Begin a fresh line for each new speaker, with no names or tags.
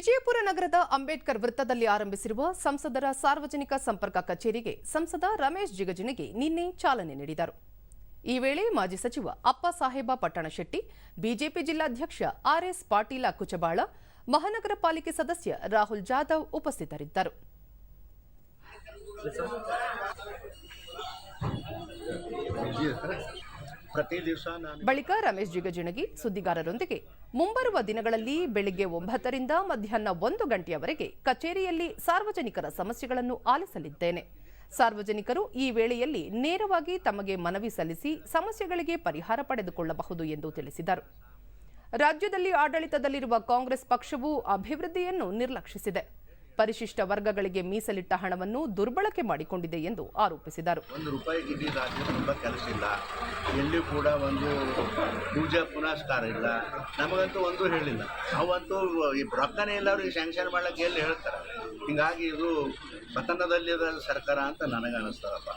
ವಿಜಯಪುರ ನಗರದ ಅಂಬೇಡ್ಕರ್ ವೃತ್ತದಲ್ಲಿ ಆರಂಭಿಸಿರುವ ಸಂಸದರ ಸಾರ್ವಜನಿಕ ಸಂಪರ್ಕ ಕಚೇರಿಗೆ ಸಂಸದ ರಮೇಶ್ ಜಿಗಜಿಣಗಿ ನಿನ್ನೆ ಚಾಲನೆ ನೀಡಿದರು. ಈ ವೇಳೆ ಮಾಜಿ ಸಚಿವ ಅಪ್ಪ ಸಾಹೇಬ ಪಟ್ಟಣಶೆಟ್ಟಿ ಬಿಜೆಪಿ ಜಿಲ್ಲಾಧ್ಯಕ್ಷ ಆರ್ಎಸ್ ಪಾಟೀಲ ಕುಚಬಾಳ ಮಹಾನಗರ ಪಾಲಿಕೆ ಸದಸ್ಯ ರಾಹುಲ್ ಜಾಧವ್ ಉಪಸ್ಥಿತರಿದ್ದರು. ಬಳಿಕ ರಮೇಶ್ ಜಿಗಜಿಣಗಿ ಸುದ್ದಿಗಾರರೊಂದಿಗೆ ಮುಂಬರುವ ದಿನಗಳಲ್ಲಿ ಬೆಳಿಗ್ಗೆ ಒಂಬತ್ತರಿಂದ ಮಧ್ಯಾಹ್ನ ಒಂದು ಗಂಟೆಯವರೆಗೆ ಕಚೇರಿಯಲ್ಲಿ ಸಾರ್ವಜನಿಕರ ಸಮಸ್ಯೆಗಳನ್ನು ಆಲಿಸಲಿದ್ದೇನೆ. ಸಾರ್ವಜನಿಕರು ಈ ವೇಳೆಯಲ್ಲಿ ನೇರವಾಗಿ ತಮಗೆ ಮನವಿ ಸಲ್ಲಿಸಿ ಸಮಸ್ಯೆಗಳಿಗೆ ಪರಿಹಾರ ಪಡೆದುಕೊಳ್ಳಬಹುದು ಎಂದು ತಿಳಿಸಿದರು. ರಾಜ್ಯದಲ್ಲಿ ಆಡಳಿತದಲ್ಲಿರುವ ಕಾಂಗ್ರೆಸ್ ಪಕ್ಷವು ಅಭಿವೃದ್ಧಿಯನ್ನು ನಿರ್ಲಕ್ಷಿಸಿದೆ. ಪರಿಶಿಷ್ಟ ವರ್ಗಗಳಿಗೆ ಮೀಸಲಿಟ್ಟ ಹಣವನ್ನು ದುರ್ಬಳಕೆ ಮಾಡಿಕೊಂಡಿದೆ ಎಂದು ಆರೋಪಿಸಿದರು.
ಒಂದು ರೂಪಾಯಿ ಗಿಡ್ಡಿ ರಾಜ್ಯ ತುಂಬ ಕೆಲಸ ಇಲ್ಲ. ಎಲ್ಲಿ ಕೂಡ ಒಂದು ಪೂಜಾ ಪುನಸ್ಕಾರ ಇಲ್ಲ. ನಮಗಂತೂ ಒಂದು ಹೇಳಿಲ್ಲ. ಅವಂತೂ ಈ ರೊಕ್ಕನೇ ಇಲ್ಲ ಅವ್ರಿಗೆ ಸ್ಯಾಂಕ್ಷನ್ ಮಾಡ್ಲಿಕ್ಕೆ ಎಲ್ಲಿ ಹೇಳ್ತಾರೆ? ಹಿಂಗಾಗಿ ಇದು ಪತನದಲ್ಲಿರೋ ಸರ್ಕಾರ ಅಂತ ನನಗೆ ಅನಿಸ್ತದಪ್ಪ